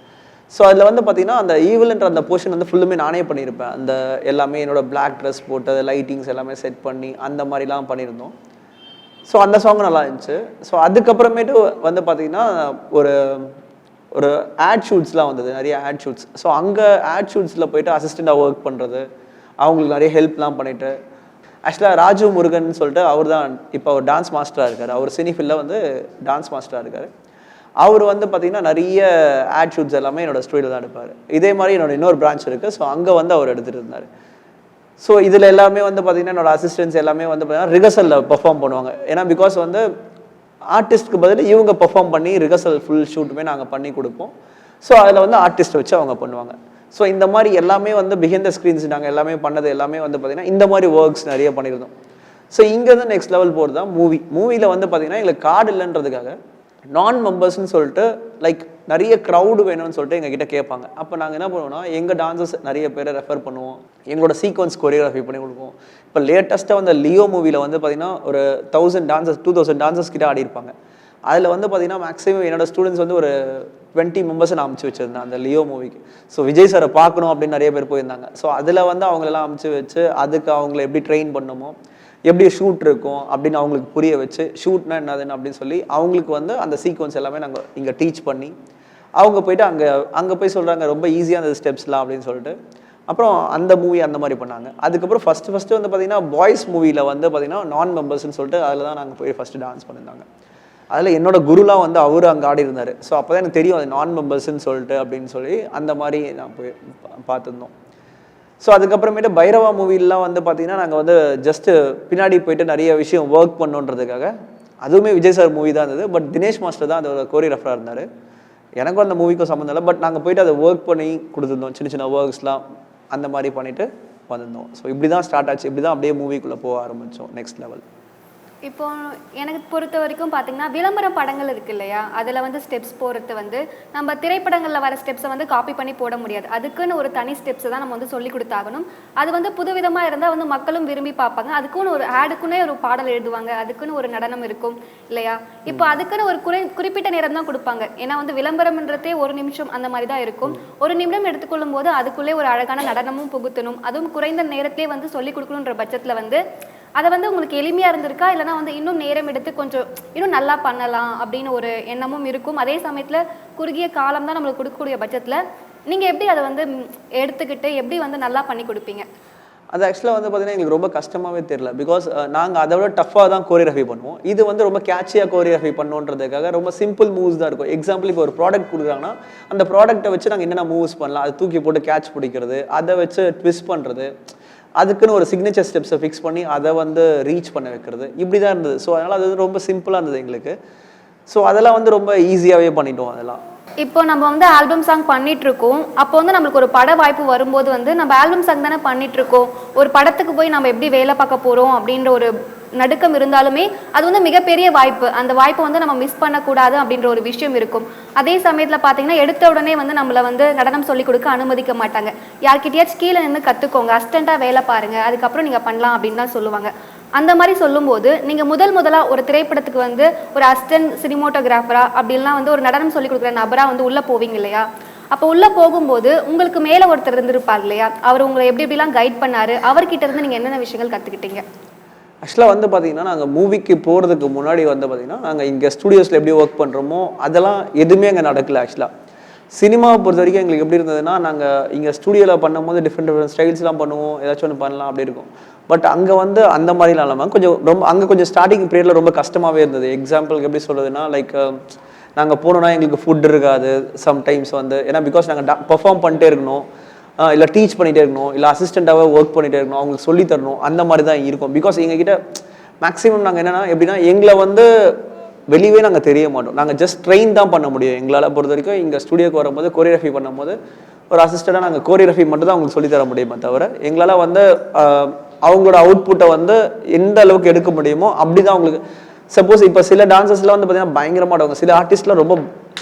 ஸோ அதில் வந்து பார்த்தீங்கன்னா அந்த ஈவில்ன்ற அந்த போர்ஷன் வந்து ஃபுல்லுமே நானே பண்ணியிருப்பேன். அந்த எல்லாமே என்னோட பிளாக் ட்ரெஸ் போட்டு லைட்டிங்ஸ் எல்லாமே செட் பண்ணி அந்த மாதிரிலாம் பண்ணியிருந்தோம். ஸோ அந்த சாங் நல்லா இருந்துச்சு. ஸோ அதுக்கப்புறமேட்டு வந்து பார்த்தீங்கன்னா ஒரு ஒரு ஆட் ஷூட்ஸ்லாம் வந்தது நிறைய ஆட் ஷூட்ஸ் ஸோ அங்கே ஆட் ஷூட்ஸில் போயிட்டு அசிஸ்டண்ட்டாக ஒர்க் பண்ணுறது அவங்களுக்கு நிறைய ஹெல்ப்லாம் பண்ணிட்டு ஆக்சுவலாக ராஜு முருகன் சொல்லிட்டு அவர் தான் இப்போ அவர் டான்ஸ் மாஸ்டராக இருக்கார். அவர் சினிஃபில்ல வந்து டான்ஸ் மாஸ்டராக இருக்கார். அவர் வந்து பார்த்தீங்கன்னா நிறைய ஆட் ஷூட்ஸ் எல்லாமே என்னோட ஸ்டுடியோவில் தான் எடுப்பார். இதே மாதிரி என்னோட இன்னொரு பிரான்ச் இருக்குது ஸோ அங்கே வந்து அவர் எடுத்துகிட்டு இருந்தார். ஸோ இதில் எல்லாமே வந்து பார்த்திங்கன்னா என்னோடய அசிஸ்டன்ஸ் எல்லாமே வந்து பார்த்திங்கன்னா ரிகர்சலில் பெர்ஃபார்ம் பண்ணுவாங்க. ஏன்னா பிகாஸ் வந்து ஆர்டிஸ்ட்க்கு பதில் இவங்க பெர்ஃபார்ம் பண்ணி ரிகர்சல் ஃபுல் ஷூட்டுமே நாங்கள் பண்ணி கொடுப்போம். ஸோ அதில் வந்து ஆர்டிஸ்ட் வச்சு அவங்க பண்ணுவாங்க. ஸோ இந்த மாதிரி எல்லாமே வந்து பிஹைண்ட் த ஸ்க்ரீன்ஸ் நாங்கள் எல்லாமே பண்ணது எல்லாமே வந்து பார்த்திங்கன்னா இந்த மாதிரி ஒர்க்ஸ் நிறைய பண்ணியிருந்தோம் ஸோ இங்கேருந்து நெக்ஸ்ட் லெவல் போகிறது தான் மூவி மூவியில் வந்து பார்த்திங்கன்னா எங்களுக்கு கார்டு இல்லைன்றதுக்காக நான் மெம்பர்ஸ்னு சொல்லிட்டு லைக் நிறைய க்ரௌடு வேணும்னு சொல்லிட்டு எங்ககிட்ட கேட்பாங்க. அப்போ நாங்கள் என்ன பண்ணுவோம்னா எங்கள் டான்சர்ஸ் நிறைய பேரை ரெஃபர் பண்ணுவோம். எங்களோட சீக்வன்ஸ் கொரியோகிராஃபி பண்ணி கொடுப்போம். இப்போ லேட்டஸ்ட்டாக வந்து லியோ மூவியில் வந்து பார்த்திங்கன்னா ஒரு thousand dancers two thousand dancers கிட்ட ஆடிருப்பாங்க அதில் வந்து பார்த்திங்கன்னா மேக்ஸிமம் என்னோட ஸ்டூடெண்ட்ஸ் வந்து ஒரு டுவெண்ட்டி மெம்பர்ஸ் நான் அமுச்சு வச்சிருந்தேன் அந்த லியோ மூவிக்கு ஸோ விஜய் சாரை பார்க்கணும் அப்படின்னு நிறைய பேர் போயிருந்தாங்க. ஸோ அதில் வந்து அவங்களெல்லாம் அமுச்சு வச்சு அதுக்கு அவங்கள எப்படி ட்ரெயின் பண்ணணுமோ எப்படி ஷூட் இருக்கும் அப்படின்னு அவங்களுக்கு புரிய வச்சு ஷூட்னா என்னதுன்னு அப்படின்னு சொல்லி அவங்களுக்கு வந்து அந்த சீக்வன்ஸ் எல்லாமே நாங்கள் இங்கே டீச் பண்ணி அவங்க போயிட்டு அங்கே அங்கே போய் சொல்கிறாங்க ரொம்ப ஈஸியாக அந்த ஸ்டெப்ஸ்லாம் அப்படின்னு சொல்லிட்டு. அப்புறம் அந்த மூவி அந்த மாதிரி பண்ணாங்க. அதுக்கப்புறம் ஃபஸ்ட்டு ஃபஸ்ட்டு வந்து பார்த்தீங்கன்னா பாய்ஸ் மூவியில் வந்து பார்த்தீங்கன்னா நான் மெம்பர்ஸ்னு சொல்லிட்டு அதில் தான் நாங்கள் போய் ஃபஸ்ட்டு டான்ஸ் பண்ணியிருந்தாங்க. அதில் என்னோட குருலாம் வந்து அவர் அங்கே ஆடி இருந்தார். ஸோ அப்போ தான் எனக்கு தெரியும் அது நான் மெம்பர்ஸ்ன்னு சொல்லிட்டு அப்படின்னு சொல்லி அந்த மாதிரி நான் போய் பா- பார்த்துருந்தோம். ஸோ அதுக்கப்புறமேட்டு பைரவா மூவிலாம் வந்து பார்த்தீங்கன்னா நாங்கள் வந்து ஜஸ்ட்டு பின்னாடி போயிட்டு நிறைய விஷயம் ஒர்க் பண்ணோன்றதுக்காக அதுவுமே விஜய் சார் மூவி தான் இருந்தது. பட் தினேஷ் மாஸ்டர் தான் அதோட கோரியோகிராஃபராக இருந்தார். எனக்கும் அந்த மூவிக்கும் சம்மந்தம் இல்லை. பட் நாங்கள் போயிட்டு அதை ஒர்க் பண்ணி கொடுத்துருந்தோம். சின்ன சின்ன ஒர்க்ஸ்லாம் அந்த மாதிரி பண்ணிவிட்டு வந்திருந்தோம். ஸோ இப்படி தான் ஸ்டார்ட் ஆச்சு. இப்படி தான் அப்படியே மூவிக்குள்ளே போக ஆரம்பித்தோம் நெக்ஸ்ட் லெவல் இப்போ எனக்கு பொறுத்த வரைக்கும் பார்த்தீங்கன்னா விளம்பர படங்கள் இருக்கு இல்லையா? அதில் வந்து ஸ்டெப்ஸ் போகிறது வந்து நம்ம திரைப்படங்களில் வர ஸ்டெப்ஸை வந்து காப்பி பண்ணி போட முடியாது. அதுக்குன்னு ஒரு தனி ஸ்டெப்ஸை தான் நம்ம வந்து சொல்லி கொடுத்தாகணும். அது வந்து புதுவிதமாக இருந்தால் வந்து மக்களும் விரும்பி பார்ப்பாங்க. அதுக்குன்னு ஒரு ஆடுக்குன்னே ஒரு பாடல் எழுதுவாங்க. அதுக்குன்னு ஒரு நடனம் இருக்கும் இல்லையா? இப்போ அதுக்குன்னு ஒரு குறை குறிப்பிட்ட நேரம் தான் கொடுப்பாங்க. ஏன்னா வந்து விளம்பரம்ன்றதே ஒரு நிமிஷம் அந்த மாதிரி தான் இருக்கும். ஒரு நிமிடம் எடுத்துக்கொள்ளும் போது அதுக்குள்ளே ஒரு அழகான நடனமும் புகுத்தணும். அதுவும் குறைந்த நேரத்திலே வந்து சொல்லி கொடுக்கணுன்ற பட்சத்தில் வந்து அதை வந்து உங்களுக்கு எளிமையாக இருந்திருக்கா? இல்லைனா வந்து இன்னும் நேரம் எடுத்து கொஞ்சம் இன்னும் நல்லா பண்ணலாம் அப்படின்னு ஒரு எண்ணமும் இருக்கும். அதே சமயத்தில் குறுகிய காலம் தான் நம்மளுக்கு கொடுக்கக்கூடிய பட்சத்தில் நீங்கள் எப்படி அதை வந்து எடுத்துக்கிட்டு எப்படி வந்து நல்லா பண்ணி கொடுப்பீங்க? அது ஆக்சுவலாக வந்து பார்த்தீங்கன்னா எங்களுக்கு ரொம்ப கஷ்டமாகவே தெரியல. பிகாஸ் நாங்கள் அதை விட டஃப்பாக தான் கோரியோகிராஃபி பண்ணுவோம். இது வந்து ரொம்ப கேட்சியாக கோரியோகிராஃபி பண்ணுன்றதுக்காக ரொம்ப சிம்பிள் மூவ்ஸ் தான் இருக்கும். எக்ஸாம்பிள் இப்போ ஒரு ப்ராடக்ட் கொடுக்குறாங்கன்னா அந்த ப்ராடக்ட்டை வச்சு நாங்கள் என்னென்ன மூவ்ஸ் பண்ணலாம்? அதை தூக்கி போட்டு கேட்ச் பிடிக்கிறது அதை வச்சு ட்விஸ்ட் பண்ணுறது அதுக்குன்னு ஒரு சிக்னேச்சர் ஸ்டெப்ஸை ஃபிக்ஸ் பண்ணி அதை வந்து ரீச் பண்ண வைக்கிறது. இப்படி தான் இருந்தது. ஸோ அதனால் அது வந்து ரொம்ப சிம்பிளாக இருந்தது எங்களுக்கு. ஸோ அதெல்லாம் வந்து ரொம்ப ஈஸியாகவே பண்ணிட்டோம் அதெல்லாம். இப்போ நம்ம வந்து ஆல்பம் சாங் பண்ணிட்டு இருக்கோம் அப்போ வந்து நம்மளுக்கு ஒரு பட வாய்ப்பு வரும்போது வந்து நம்ம ஆல்பம் சாங் தானே பண்ணிட்டு இருக்கோம் ஒரு படத்துக்கு போய் நம்ம எப்படி வேலை பார்க்க போறோம் அப்படின்ற ஒரு நடுக்கம் இருந்தாலுமே அது வந்து மிகப்பெரிய வாய்ப்பு. அந்த வாய்ப்பை வந்து நம்ம மிஸ் பண்ணக்கூடாது அப்படின்ற ஒரு விஷயம் இருக்கும். அதே சமயத்தில் பார்த்தீங்கன்னா எடுத்த உடனே வந்து நம்மளை வந்து நடனம் சொல்லிக் கொடுக்க அனுமதிக்க மாட்டாங்க. யார்கிட்டயாச்சும் கீழே நின்று கற்றுக்கோங்க அஸ்டண்ட்டாக வேலை பாருங்க. அதுக்கப்புறம் நீங்கள் பண்ணலாம் அப்படின்னு தான் சொல்லுவாங்க. அந்த மாதிரி சொல்லும்போது நீங்கள் முதல் முதலாக ஒரு திரைப்படத்துக்கு வந்து ஒரு அஸ்டன் சினிமோட்டோகிராஃபராக அப்படின்லாம் வந்து ஒரு நடனம் சொல்லி கொடுக்குற நபராக வந்து உள்ளே போவீங்க இல்லையா? அப்போ உள்ளே போகும்போது உங்களுக்கு மேலே ஒருத்தர் இருந்திருப்பார் இல்லையா? அவர் உங்களை எப்படி எப்படிலாம் கைட் பண்ணாரு? அவர்கிட்ட இருந்து நீங்கள் என்னென்ன விஷயங்கள் கற்றுக்கிட்டீங்க ஆக்சுவலாக வந்து பார்த்தீங்கன்னா நாங்கள் மூவிக்கு போகிறதுக்கு முன்னாடி வந்து பார்த்தீங்கன்னா நாங்கள் இங்கே ஸ்டூடியோஸில் எப்படி ஒர்க் பண்ணுறோமோ அதெல்லாம் எதுவுமே அங்கே நடக்கல ஆக்சுவலாக சினிமாவை பொறுத்த வரைக்கும் எங்களுக்கு எப்படி இருந்ததுன்னா நாங்கள் இங்கே ஸ்டூடியோவில் பண்ணும்போது டிஃப்ரெண்ட் டிஃப்ரெண்ட் ஸ்டைல்ஸ்லாம் பண்ணுவோம். ஏதாச்சும் ஒன்று பண்ணலாம் அப்படி இருக்கும். பட் அங்கே வந்து அந்த மாதிரிலாம் இல்லாமல் கொஞ்சம் ரொம்ப அங்கே கொஞ்சம் ஸ்டார்டிங் பீரியடில் ரொம்ப கஷ்டமாகவே இருந்தது. எக்ஸாம்பிளுக்கு எப்படி சொல்கிறதுனா லைக் um, நாங்கள் போனோன்னா எங்களுக்கு ஃபுட் இருக்காது சம்டைம்ஸ் வந்து. ஏன்னா பிகாஸ் நாங்கள் பெர்ஃபார்ம் பண்ணிட்டே இருக்கணும். இல்லை டீச் பண்ணிகிட்டே இருக்கணும் இல்லை அசிஸ்டண்ட்டாகவே ஒர்க் பண்ணிகிட்டே இருக்கணும் அவங்களுக்கு சொல்லித் தரணும் அந்த மாதிரி தான் இருக்கும். பிகாஸ் எங்ககிட்ட மேக்ஸிமம் நாங்கள் என்னென்னா எப்படின்னா எங்களை வந்து வெளியவே நாங்கள் தெரிய மாட்டோம். நாங்கள் ஜஸ்ட் ட்ரெயின் தான் பண்ண முடியும். எங்களால் பொறுத்த வரைக்கும் இங்கே ஸ்டுடியோக்கு வரும்போது கொரியோகிராஃபி பண்ணும்போது ஒரு அசிஸ்டண்ட்டாக நாங்கள் கோரியோகிராஃபி மட்டும் தான் அவங்களுக்கு சொல்லித்தர முடியுமே தவிர எங்களால் வந்து அவங்களோட அவுட்புட்டை வந்து எந்த அளவுக்கு எடுக்க முடியுமோ அப்படி தான் அவங்களுக்கு சப்போஸ் இப்போ சில டான்சர்ஸ்லாம் வந்து பார்த்தீங்கன்னா பயங்கரமாக ஆடுவாங்க. சில ஆர்டிஸ்ட்லாம் ரொம்ப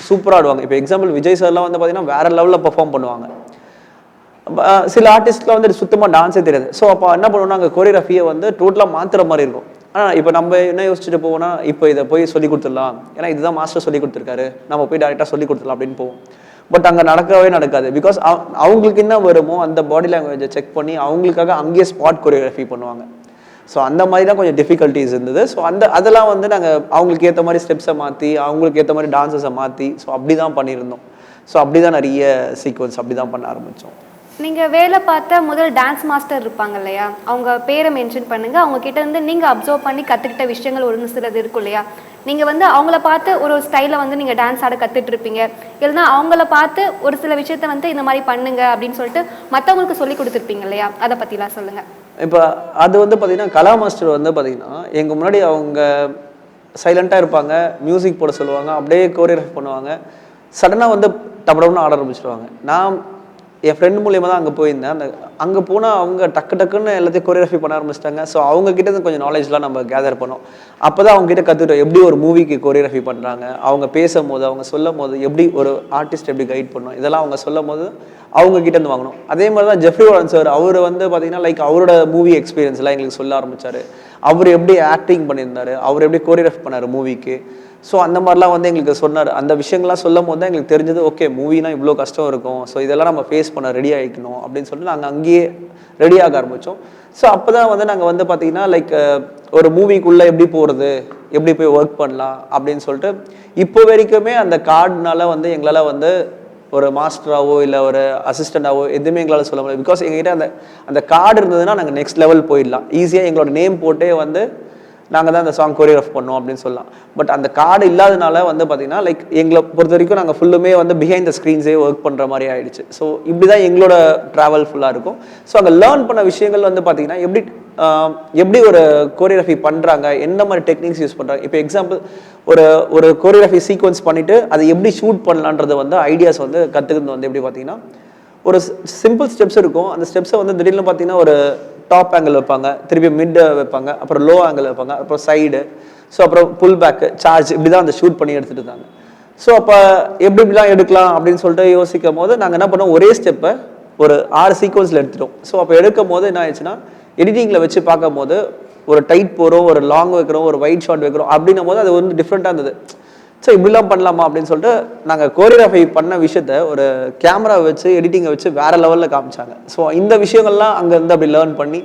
சூப்பராக ஆடுவாங்க. இப்போ எக்ஸாம்பிள் விஜய் சார்லாம் வந்து பார்த்தீங்கன்னா வேற லெவலில் பெர்ஃபார்ம் பண்ணுவாங்க. சில ஆர்டிஸ்ட்லாம் வந்து சுத்தமாக டான்ஸே தெரியாது. ஸோ அப்போ என்ன பண்ணுவோம்னா அங்கே கோரியோகிராஃபியை வந்து டோட்டலாக மாற்றுற மாதிரி இருக்கும். ஆனால் இப்போ நம்ம என்ன யோசிச்சுட்டு போவோம்னா இப்போ இதை போய் சொல்லி கொடுத்துடலாம். ஏன்னா இதுதான் மாஸ்டர் சொல்லி கொடுத்துருக்காரு. நம்ம போய் டேரெக்டாக சொல்லி கொடுத்துடலாம் அப்படின்னு போவோம். பட் அங்கே நடக்கவே நடக்காது. பிகாஸ் அவங்களுக்கு என்ன வருமோ அந்த பாடி லாங்குவேஜை செக் பண்ணி அவங்களுக்காக அங்கேயே ஸ்பாட் கொரியோகிராஃபி பண்ணுவாங்க. ஸோ அந்த மாதிரி தான் கொஞ்சம் டிஃபிகல்ட்டிஸ் இருந்தது. ஸோ அந்த அதெல்லாம் வந்து நாங்கள் அவங்களுக்கு ஏற்ற மாதிரி ஸ்டெப்ஸை மாற்றி அவங்களுக்கு ஏற்ற மாதிரி டான்ஸஸை மாற்றி ஸோ அப்படி தான் பண்ணியிருந்தோம். ஸோ அப்படி தான் நிறைய சீக்வன்ஸ் அப்படி தான் பண்ண ஆரம்பித்தோம் நீங்கள் வேலை பார்த்த முதல் டான்ஸ் மாஸ்டர் இருப்பாங்க இல்லையா அவங்க பேரை மென்ஷன் பண்ணுங்கள் அவங்க கிட்டேருந்து நீங்கள் அப்சர்வ் பண்ணி கற்றுக்கிட்ட விஷயங்கள் ஒரு சிலது இருக்கும் இல்லையா? நீங்கள் வந்து அவங்கள பார்த்து ஒரு ஸ்டைலில் வந்து நீங்கள் டான்ஸ் ஆட கற்றுட்டு இருப்பீங்க இல்லைன்னா அவங்கள பார்த்து ஒரு சில விஷயத்த வந்து இந்த மாதிரி பண்ணுங்க அப்படின்னு சொல்லிட்டு மற்றவங்களுக்கு சொல்லி கொடுத்துருப்பீங்க இல்லையா? அதை பற்றிலாம் சொல்லுங்கள் இப்போ அது வந்து பார்த்தீங்கன்னா கலா மாஸ்டர் வந்து பார்த்தீங்கன்னா எங்கள் முன்னாடி அவங்க சைலண்ட்டாக இருப்பாங்க மியூசிக் போட சொல்லுவாங்க அப்படியே கோரியோகிராஃப் பண்ணுவாங்க. சடனாக வந்து டபடம்னு ஆட ஆரம்பிச்சிடுவாங்க நான் என் ஃப்ரெண்ட் மூலியமாக தான் அங்கே போயிருந்தேன். அந்த அங்கே போனால் அவங்க டக்கு டக்குன்னு எல்லாத்தையும் கொரியோகிராஃபி பண்ண ஆரம்பிச்சிட்டாங்க. ஸோ அவங்கக்கிட்ட இருந்து கொஞ்சம் நாலேஜ்லாம் நம்ம கேதர் பண்ணோம். அப்போ தான் அவங்க கிட்ட கற்றுக்கிட்டோம் எப்படி ஒரு மூவிக்கு கொரியோகிராஃபி பண்ணுறாங்க அவங்க பேசும்போது அவங்க சொல்லும் போது எப்படி ஒரு ஆர்டிஸ்ட் எப்படி கைட் பண்ணோம். இதெல்லாம் அவங்க சொல்லும் போது அவங்க கிட்ட இருந்து வாங்கணும் அதே மாதிரி தான் ஜெஃப்ரி வாரன் சார் அவர் வந்து பார்த்தீங்கன்னா லைக் அவரோட மூவி எக்ஸ்பீரியன்ஸ்லாம் எங்களுக்கு சொல்ல ஆரம்பிச்சாரு. அவர் எப்படி ஆக்டிங் பண்ணியிருந்தாரு? அவர் எப்படி கோரியோகிராஃபி பண்ணார் மூவிக்கு ஸோ அந்த மாதிரிலாம் வந்து எங்களுக்கு சொன்னார். அந்த விஷயங்கள்லாம் சொல்லும் போது தான் எங்களுக்கு தெரிஞ்சது ஓகே மூவினா இவ்வளோ கஷ்டம் இருக்கும். ஸோ இதெல்லாம் நம்ம ஃபேஸ் பண்ண ரெடி ஆகிக்கணும் அப்படின்னு சொல்லிட்டு நாங்கள் அங்கேயே ரெடி ஆக ஆரம்பித்தோம் ஸோ அப்போ தான் வந்து நாங்கள் வந்து பார்த்தீங்கன்னா லைக் ஒரு மூவிக்குள்ளே எப்படி போகிறது எப்படி போய் ஒர்க் பண்ணலாம் அப்படின்னு சொல்லிட்டு இப்போ வரைக்குமே அந்த கார்டுனால வந்து எங்களால் வந்து ஒரு மாஸ்டராகவோ இல்லை ஒரு அசிஸ்டண்ட்டாகவோ எதுவுமே எங்களால் சொல்ல முடியாது பிகாஸ் எங்ககிட்ட அந்த அந்த கார்டு இருந்ததுன்னா நாங்கள் நெக்ஸ்ட் லெவல் போயிடலாம். ஈஸியாக எங்களோட நேம் போட்டே வந்து நாங்கள் தான் அந்த சாங் கோரியோகிராஃப் பண்ணோம் அப்படின்னு சொல்லலாம். பட் அந்த கார்டு இல்லாதனால வந்து பார்த்தீங்கன்னா லைக் எங்களை பொறுத்த வரைக்கும் நாங்கள் ஃபுல்லுமே வந்து பிஹைண்ட் த ஸ்க்ரீன்ஸே ஒர்க் பண்ணுற மாதிரி ஆயிடுச்சு. ஸோ இப்படி தான் எங்களோட ட்ராவல் ஃபுல்லாக இருக்கும். ஸோ அங்கே லேர்ன் பண்ண விஷயங்கள் வந்து பார்த்தீங்கன்னா எப்படி எப்படி ஒரு கோரியோகிராஃபி பண்ணுறாங்க என்ன மாதிரி டெக்னிக்ஸ் யூஸ் பண்ணுறாங்க இப்போ எக்ஸாம்பிள் ஒரு ஒரு கோரியோகிராஃபி சீக்வன்ஸ் பண்ணிவிட்டு அதை எப்படி ஷூட் பண்ணலான்றது வந்து ஐடியாஸ் வந்து கற்றுக்கிறது வந்து எப்படி பார்த்தீங்கன்னா ஒரு சிம்பிள் ஸ்டெப்ஸ் இருக்கும். அந்த ஸ்டெப்ஸை வந்து திடீர்னு பார்த்தீங்கன்னா ஒரு டாப் ஆங்கிள் வைப்பாங்க. திருப்பி மிட் வைப்பாங்க. அப்புறம் லோ ஆங்கிள் வைப்பாங்க. அப்புறம் சைடு ஸோ அப்புறம் புல் பேக்கு சார்ஜ் இப்படி தான் அந்த ஷூட் பண்ணி எடுத்துட்டு இருந்தாங்க. ஸோ அப்போ எப்படி இப்படிலாம் எடுக்கலாம் அப்படின்னு சொல்லிட்டு யோசிக்கும் போது நாங்கள் என்ன பண்ணோம்? ஒரே ஸ்டெப்பை ஒரு ஆறு சீக்வன்ஸில் எடுத்துட்டோம். ஸோ அப்போ எடுக்கும் போது என்ன ஆயிடுச்சுன்னா எடிட்டிங்கில் வச்சு பார்க்கும் போது ஒரு டைட் போகிறோம் ஒரு லாங் வைக்கிறோம் ஒரு ஒயிட் ஷார்ட் வைக்கிறோம் அப்படின்னும் போது அது வந்து டிஃப்ரெண்ட்டாக இருந்தது. ஸோ இப்படிலாம் பண்ணலாமா அப்படின்னு சொல்லிட்டு நாங்கள் கோரியோகிராஃபி பண்ண விஷயத்த ஒரு கேமரா வச்சு எடிட்டிங்கை வச்சு வேறு லெவலில் காமிச்சாங்க. ஸோ இந்த விஷயங்கள்லாம் அங்கேருந்து அப்படி லேர்ன் பண்ணி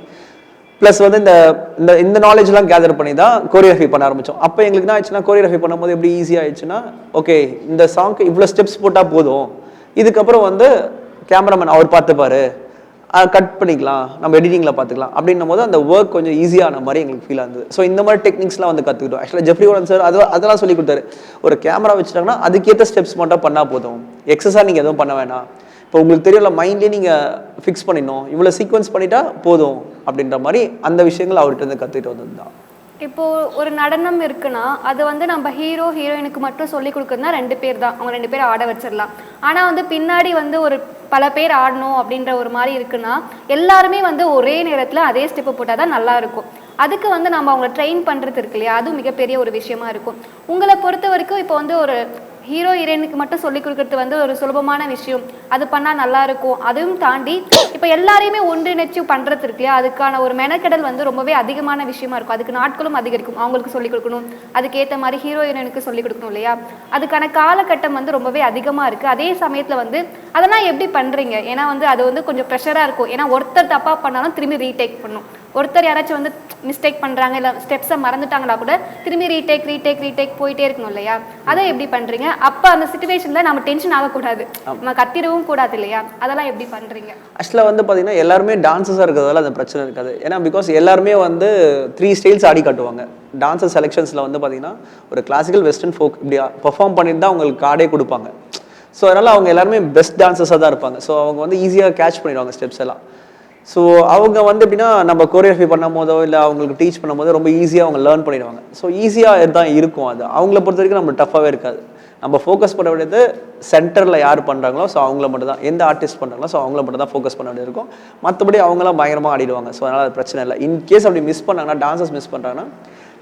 ப்ளஸ் வந்து இந்த இந்த இந்த நாலேஜ்லாம் கேதர் பண்ணி தான் கோரியோகிராஃபி பண்ண ஆரம்பித்தோம் அப்போ எங்களுக்கு என்ன ஆயிடுச்சுன்னா கோரியோகிராஃபி பண்ணும்போது எப்படி ஈஸியாக ஆயிடுச்சுன்னா ஓகே இந்த சாங்க்கு இவ்வளோ ஸ்டெப்ஸ் போட்டால் போதும். இதுக்கப்புறம் வந்து கேமராமேன் அவர் பார்த்துப்பாரு. கட் பண்ணிக்கலாம். நம்ம எடிட்டிங்கில் பார்த்துக்கலாம். அப்படின்னும் போது அந்த ஒர்க் கொஞ்சம் ஈஸியான மாதிரி எங்களுக்கு ஃபீல் ஆகுது ஸோ இந்த மாதிரி டெக்னிக்ஸ்லாம் வந்து கற்றுக்கிட்டோம் ஆக்சுவலாக ஜெஃப்ரி ஓடன் சார் அது அதெல்லாம் சொல்லி கொடுத்தாரு. ஒரு கேமரா வச்சுட்டாங்கன்னா அதுக்கேற்ற ஸ்டெப்ஸ் மட்டும் பண்ணால் போதும். எக்ஸஸாக நீங்கள் எதுவும் பண்ண வேணாம். இப்போ உங்களுக்கு தெரியல மைண்ட்லேயே நீங்கள் ஃபிக்ஸ் பண்ணிடணும். இவ்வளோ சீக்வன்ஸ் பண்ணிட்டா போதும் அப்படின்ற மாதிரி அந்த விஷயங்கள் அவர்கிட்ட இருந்து கற்றுக்கிட்டு வந்தது தான் இப்போ ஒரு நடனம் இருக்குன்னா அது வந்து நம்ம ஹீரோ ஹீரோயினுக்கு மட்டும் சொல்லி கொடுக்குறதுனா ரெண்டு பேர் தான். அவங்க ரெண்டு பேர் ஆட வச்சிடலாம். ஆனால் வந்து பின்னாடி வந்து ஒரு பல பேர் ஆடணும் அப்படின்ற ஒரு மாதிரி இருக்குன்னா எல்லாருமே வந்து ஒரே நேரத்தில் அதே ஸ்டெப்பு போட்டால் தான் நல்லா இருக்கும். அதுக்கு வந்து நம்ம அவங்கள ட்ரெயின் பண்ணுறது இருக்கு இல்லையா? அதுவும் மிகப்பெரிய ஒரு விஷயமா இருக்கும். உங்களை பொறுத்த வரைக்கும் இப்போ வந்து ஒரு ஹீரோ ஹீரோயினுக்கு மட்டும் சொல்லி கொடுக்கறது வந்து ஒரு சுலபமான விஷயம். அது பண்ணால் நல்லா இருக்கும். அதுவும் தாண்டி இப்போ எல்லாரையுமே ஒன்றிணைச்சு பண்ணுறது இருக்கு இல்லையா? அதுக்கான ஒரு மெனக்கெடல் வந்து ரொம்பவே அதிகமான விஷயமா இருக்கும். அதுக்கு நாட்களும் அதிகரிக்கும். அவங்களுக்கு சொல்லிக் கொடுக்கணும். அதுக்கேற்ற மாதிரி ஹீரோ ஹீரோயினுக்கு சொல்லிக் கொடுக்கணும் இல்லையா? அதுக்கான காலகட்டம் வந்து ரொம்பவே அதிகமாக இருக்குது அதே சமயத்தில் வந்து அதெல்லாம் எப்படி பண்ணுறீங்க ஏன்னா வந்து அது வந்து கொஞ்சம் ப்ரெஷராக இருக்கும். ஏன்னா ஒருத்தர் தப்பாக பண்ணாலும் திரும்பி ரீடேக் பண்ணும் ஒருத்தர் யாராச்சும் வந்து மிஸ்டேக் பண்ணுறாங்க இல்லை ஸ்டெப்ஸை மறந்துட்டாங்கன்னா கூட திரும்பி ரீடேக் ரீடேக் ரீடேக் போயிட்டே இருக்கணும் இல்லையா? அதை எப்படி பண்ணுறீங்க அப்போ அந்த சுச்சுவேஷனில் நம்ம டென்ஷன் ஆகக்கூடாது. நம்ம கத்திரவும் கூடாது இல்லையா? அதெல்லாம் எப்படி பண்ணுறீங்க ஆக்சுவலாக வந்து பார்த்தீங்கன்னா எல்லாருமே டான்ஸஸாக இருக்கிறதால அந்த பிரச்சனை இருக்காது. ஏன்னா பிகாஸ் எல்லாருமே வந்து த்ரீ ஸ்டைல்ஸ் ஆடி காட்டுவாங்க. டான்ஸர் செலெக்ஷன்ஸில் வந்து பார்த்தீங்கன்னா ஒரு கிளாசிக்கல் வெஸ்டர்ன் ஃபோக் இப்படி பெர்ஃபார்ம் பண்ணிட்டு தான் அவங்களுக்கு கார்டே கொடுப்பாங்க. ஸோ அதனால் அவங்க எல்லாருமே பெஸ்ட் டான்சஸாக தான் இருப்பாங்க. ஸோ அவங்க வந்து ஈஸியாக கேட்ச் பண்ணிடுவாங்க ஸ்டெப்ஸ் எல்லாம். ஸோ அவங்க வந்து எப்படின்னா நம்ம கோரியோகிராஃபி பண்ணும் போதோ இல்லை அவங்களுக்கு டீச் பண்ணும் போதோ ரொம்ப ஈஸியாக அவங்க லேர்ன் பண்ணிடுவாங்க. ஸோ ஈஸியாக தான் இருக்கும் அது. அவங்கள பொறுத்த வரைக்கும் நம்ம டஃப்பாகவே இருக்காது. நம்ம ஃபோக்கஸ் பண்ண வேண்டியது சென்டரில் யார் பண்ணுறாங்களோ ஸோ அவங்கள மட்டும் தான் எந்த ஆர்டிஸ்ட் பண்ணுறாங்களோ ஸோ அவங்கள மட்டும் தான் ஃபோக்கஸ் பண்ண வேண்டியது இருக்கும். மற்றபடி அவங்களாம் பயங்கரமாக ஆடிடுவாங்க. ஸோ அதனால் அது பிரச்சனை இல்லை. இன் கேஸ் அப்படி மிஸ் பண்ணாங்கன்னா டான்சஸ் மிஸ் பண்ணுறாங்கன்னா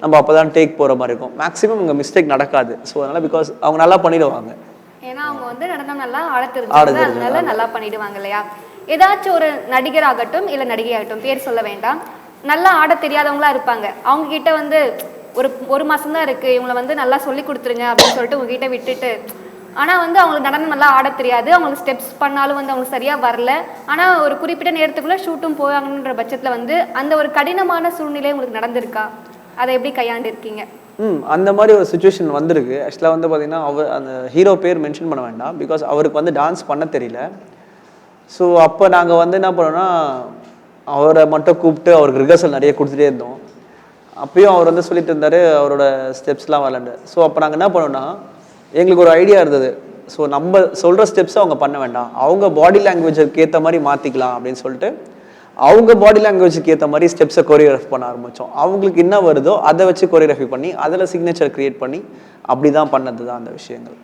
நம்ம அப்போ தான் டேக் போகிற மாதிரி இருக்கும். மேக்ஸிமம் இங்கே மிஸ்டேக் நடக்காது. ஸோ அதனால் பிகாஸ் அவங்க நல்லா பண்ணிடுவாங்க. ஏன்னா அவங்க வந்து நடனம் நல்லா ஆட அதனால நல்லா பண்ணிடுவாங்க இல்லையா? ஏதாச்சும் ஒரு நடிகராகட்டும் இல்லை நடிகையாகட்டும் பேர் சொல்ல வேண்டாம். நல்லா ஆட தெரியாதவங்களா இருப்பாங்க. அவங்க கிட்ட வந்து ஒரு ஒரு மாதம் தான் இருக்கு. இவங்களை வந்து நல்லா சொல்லி கொடுத்துருங்க அப்படின்னு சொல்லிட்டு உங்ககிட்ட விட்டுட்டு ஆனா வந்து அவங்களுக்கு நடனம் நல்லா ஆட தெரியாது. அவங்களுக்கு ஸ்டெப்ஸ் பண்ணாலும் வந்து அவங்களுக்கு சரியா வரல. ஆனா ஒரு குறிப்பிட்ட நேரத்துக்குள்ள ஷூட்டும் போவாங்கன்ற பட்சத்துல வந்து அந்த ஒரு கடினமான சூழ்நிலை உங்களுக்கு நடந்திருக்கா? அதை எப்படி கையாண்டு இருக்கீங்க ம் அந்த மாதிரி ஒரு சுச்சுவேஷன் வந்திருக்கு. ஆக்சுவலாக வந்து பார்த்தீங்கன்னா அவர் அந்த ஹீரோ பேர் மென்ஷன் பண்ண வேண்டாம். பிகாஸ் அவருக்கு வந்து டான்ஸ் பண்ண தெரியல. ஸோ அப்போ நாங்கள் வந்து என்ன பண்ணோம்னா அவரை மட்டும் கூப்பிட்டு அவருக்கு ரிஹர்சல் நிறைய கொடுத்துட்டே இருந்தோம். அப்பயும் அவர் வந்து சொல்லிட்டு இருந்தார் அவரோட ஸ்டெப்ஸ்லாம் வரலண்டு ஸோ அப்போ நாங்கள் என்ன பண்ணோம்னா எங்களுக்கு ஒரு ஐடியா இருந்தது. ஸோ நம்ம சொல்கிற ஸ்டெப்ஸை அவங்க பண்ண வேண்டாம். அவங்க பாடி லாங்குவேஜுக்கு ஏற்ற மாதிரி மாற்றிக்கலாம் அப்படின்னு சொல்லிட்டு அவங்க பாடி லாங்குவேஜுக்கு ஏற்ற மாதிரி ஸ்டெப்ஸை கொரியோகிராஃப் பண்ண ஆரம்பித்தோம் அவங்களுக்கு என்ன வருதோ அதை வச்சு கொரியோகிராஃபி பண்ணி அதில் சிக்னேச்சர் க்ரியேட் பண்ணி அப்படி தான் பண்ணது தான் அந்த விஷயங்கள்.